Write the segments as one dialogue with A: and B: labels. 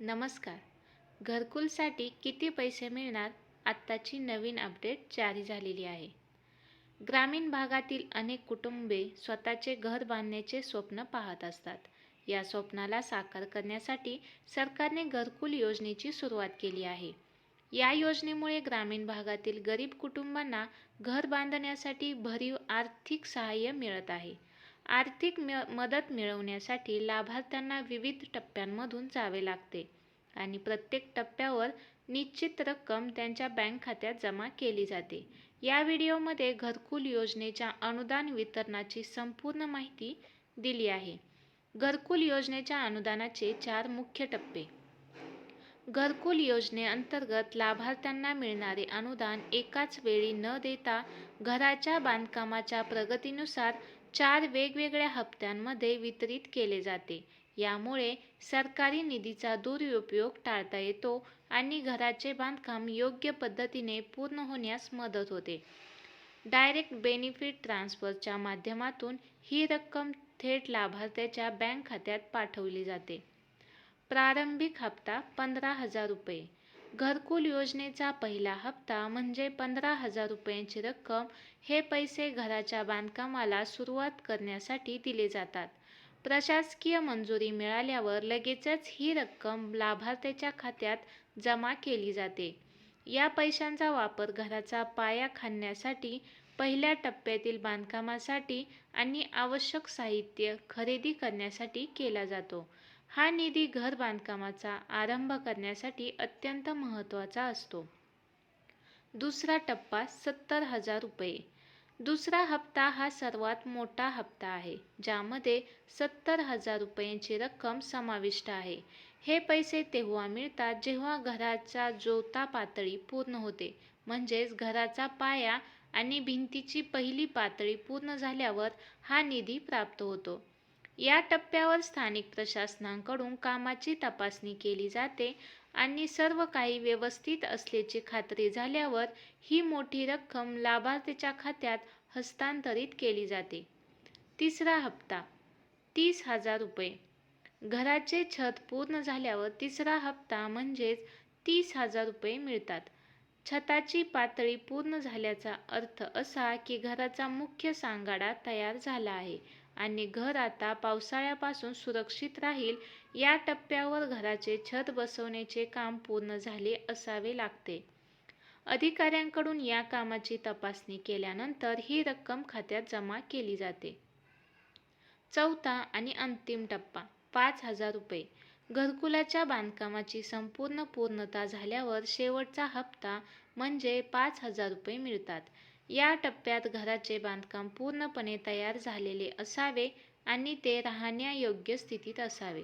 A: नमस्कार. घरकुलसाठी किती पैसे मिळणार? आत्ताची नवीन अपडेट जारी झालेली आहे. ग्रामीण भागातील अनेक कुटुंबे स्वतःचे घर बांधण्याचे स्वप्न पाहत असतात. या स्वप्नाला साकार करण्यासाठी सरकारने घरकुल योजनेची सुरुवात केली आहे. या योजनेमुळे ग्रामीण भागातील गरीब कुटुंबांना घर बांधण्यासाठी भरीव आर्थिक सहाय्य मिळत आहे. आर्थिक म मदत मिळवण्यासाठी लाभार्थ्यांना विविध टप्प्यांमधून जावे लागते आणि प्रत्येक टप्प्यावर निश्चित रक्कम त्यांच्या बँक खात्यात जमा केली जाते. या व्हिडिओमध्ये घरकुल योजनेच्या अनुदान वितरणाची संपूर्ण माहिती दिली आहे. घरकुल योजनेच्या अनुदानाचे चार मुख्य टप्पे. घरकुल योजनेअंतर्गत लाभार्थ्यांना मिळणारे अनुदान एकाच वेळी न देता घराच्या बांधकामाच्या प्रगतीनुसार चार वेगवेगळ्या हप्त्यांमध्ये वितरित केले जाते. यामुळे सरकारी निधीचा दुरुपयोग टाळता येतो आणि घराचे बांधकाम योग्य पद्धतीने पूर्ण होण्यास मदत होते. डायरेक्ट बेनिफिट ट्रान्सफरच्या माध्यमातून ही रक्कम थेट लाभार्थ्याच्या बँक खात्यात पाठवली जाते. प्रारंभिक हप्ता पंधरा हजार रुपये. घरकुल योजनेचा पहिला हप्ता म्हणजे पंधरा हजार रुपयांची रक्कम हे पैसे घराच्या बांधकामाला सुरुवात करण्यासाठी दिले जातात. प्रशासकीय मंजुरी मिळाल्यावर लगेचच ही रक्कम लाभार्थ्याच्या खात्यात जमा केली जाते. या पैशांचा वापर घराचा पाया खाणण्यासाठी पहिल्या टप्प्यातील बांधकामासाठी आणि आवश्यक साहित्य खरेदी करण्यासाठी केला जातो. हा निधी घर बांधकामाचा आरंभ करण्यासाठी अत्यंत महत्त्वाचा असतो. दुसरा टप्पा सत्तर हजार रुपये. दुसरा हप्ता हा सर्वात मोठा हप्ता आहे ज्यामध्ये सत्तर हजार रुपयांची रक्कम समाविष्ट आहे. हे पैसे तेव्हा मिळतात जेव्हा घराचा जोता पातळी पूर्ण होते म्हणजेच घराचा पाया आणि भिंतीची पहिली पातळी पूर्ण झाल्यावर हा निधी प्राप्त होतो. या टप्प्यावर स्थानिक प्रशासनाकडून कामाची तपासणी केली जाते आणि सर्व काही व्यवस्थित असल्याची खात्री झाल्यावर ही मोठी रक्कम लाभार्थीच्या खात्यात हस्तांतरित केली जाते. तिसरा हप्ता तीस हजार रुपये. घराचे छत पूर्ण झाल्यावर तिसरा हप्ता म्हणजेच तीस हजार रुपये मिळतात. छताची पातळी पूर्ण झाल्याचा अर्थ असा की घराचा मुख्य सांगाडा तयार झाला आहे. आणि घर आता पावसाळ्यापासून सुरक्षित राहील या टप्प्यावर घराचे छत बसवण्याचे काम पूर्ण झाले असावे लागते. अधिकाऱ्यांकडून या कामाची तपासणी केल्यानंतर ही रक्कम खात्यात जमा केली जाते. चौथा आणि अंतिम टप्पा पाच हजार रुपये. घरकुलाच्या बांधकामाची संपूर्ण पूर्णता झाल्यावर शेवटचा हप्ता म्हणजे पाच हजार रुपये मिळतात. या टप्प्यात घराचे बांधकाम पूर्णपणे तयार झालेले असावे आणि ते राहण्यायोग्य स्थितीत असावे.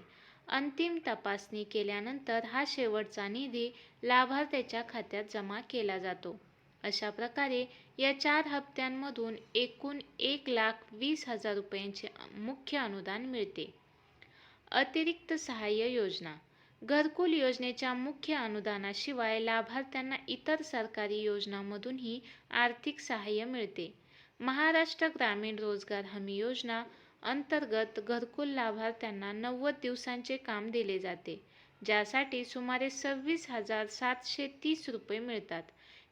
A: अंतिम तपासणी केल्यानंतर हा शेवटचा निधी लाभार्थ्याच्या खात्यात जमा केला जातो. अशा प्रकारे या चार हप्त्यांमधून एकूण एक लाख वीस हजार रुपयांचे मुख्य अनुदान मिळते. अतिरिक्त सहाय्य योजना. घरकुल योजनेच्या मुख्य अनुदानाशिवाय लाभार्थ्यांना इतर सरकारी योजनांमधूनही आर्थिक सहाय्य मिळते. महाराष्ट्र ग्रामीण रोजगार हमी योजना अंतर्गत घरकुल लाभार्थ्यांना नव्वद दिवसांचे काम दिले जाते ज्यासाठी सुमारे सव्वीस हजार सातशे तीस रुपये मिळतात.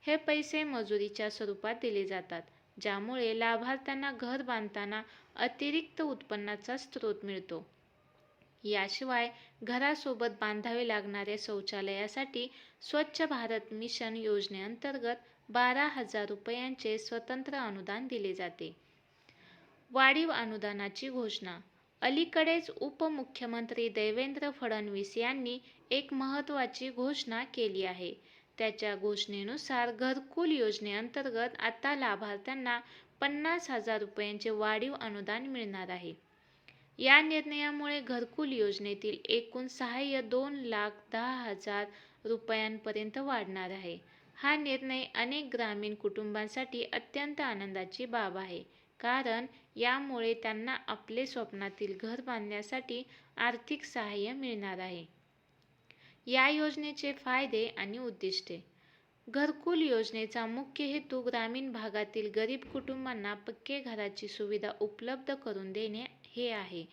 A: हे पैसे मजुरीच्या स्वरूपात दिले जातात ज्यामुळे लाभार्थ्यांना घर बांधताना अतिरिक्त उत्पन्नाचा स्रोत मिळतो. याशिवाय घरासोबत बांधावे लागणाऱ्या शौचालयासाठी स्वच्छ भारत मिशन योजनेअंतर्गत बारा हजार रुपयांचे स्वतंत्र अनुदान दिले जाते. वाढीव अनुदानाची घोषणा. अलीकडेच उपमुख्यमंत्री देवेंद्र फडणवीस यांनी एक महत्त्वाची घोषणा केली आहे. त्याच्या घोषणेनुसार घरकुल योजनेअंतर्गत आता लाभार्थ्यांना पन्नास हजार रुपयांचे वाढीव अनुदान मिळणार आहे. या निर्णयामुळे घरकुल योजनेतील एकूण सहाय्य दोन लाख दहा हजार रुपयांपर्यंत वाढणार आहे. हा निर्णय अनेक ग्रामीण कुटुंबांसाठी अत्यंत आनंदाची बाब आहे. कारण यामुळे त्यांना आपले स्वप्नातील घर बांधण्यासाठी आर्थिक सहाय्य मिळणार आहे. या योजनेचे फायदे आणि उद्दिष्टे. घरकुल योजनेचा मुख्य हेतू ग्रामीण भागातील गरीब कुटुंबांना पक्के घराची सुविधा उपलब्ध करून देणे हे आहे.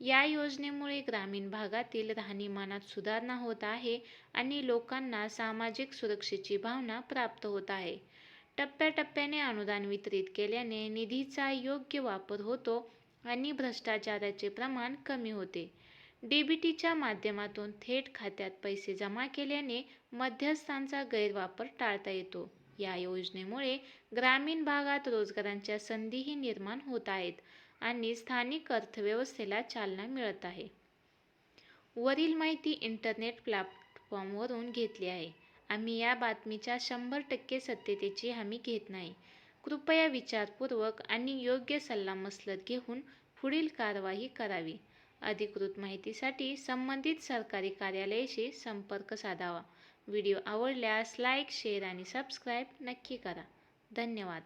A: या योजनेमुळे ग्रामीण भागातील राहणीमानात सुधारणा होत आहे आणि लोकांना सामाजिक सुरक्षेची भावना प्राप्त होत आहे. टप्प्याटप्प्याने अनुदान वितरित केल्याने निधीचा योग्य वापर होतो आणि भ्रष्टाचाराचे प्रमाण कमी होते. डीबीटीच्या माध्यमातून थेट खात्यात पैसे जमा केल्याने मध्यस्थांचा गैरवापर टाळता येतो. या योजनेमुळे ग्रामीण भागात रोजगारांच्या संधीही निर्माण होत आहेत. आणि स्थानिक अर्थव्यवस्थेला चालना मिळत आहे. वरील माहिती इंटरनेट प्लॅटफॉर्मवरून घेतली आहे. आम्ही या बातमीच्या शंभर टक्के सत्यतेची हमी घेत नाही. कृपया विचारपूर्वक आणि योग्य सल्लामसलत घेऊन पुढील कारवाई करावी. अधिकृत माहितीसाठी संबंधित सरकारी कार्यालयाशी संपर्क साधावा. व्हिडिओ आवडल्यास लाईक शेअर आणि सबस्क्राईब नक्की करा. धन्यवाद.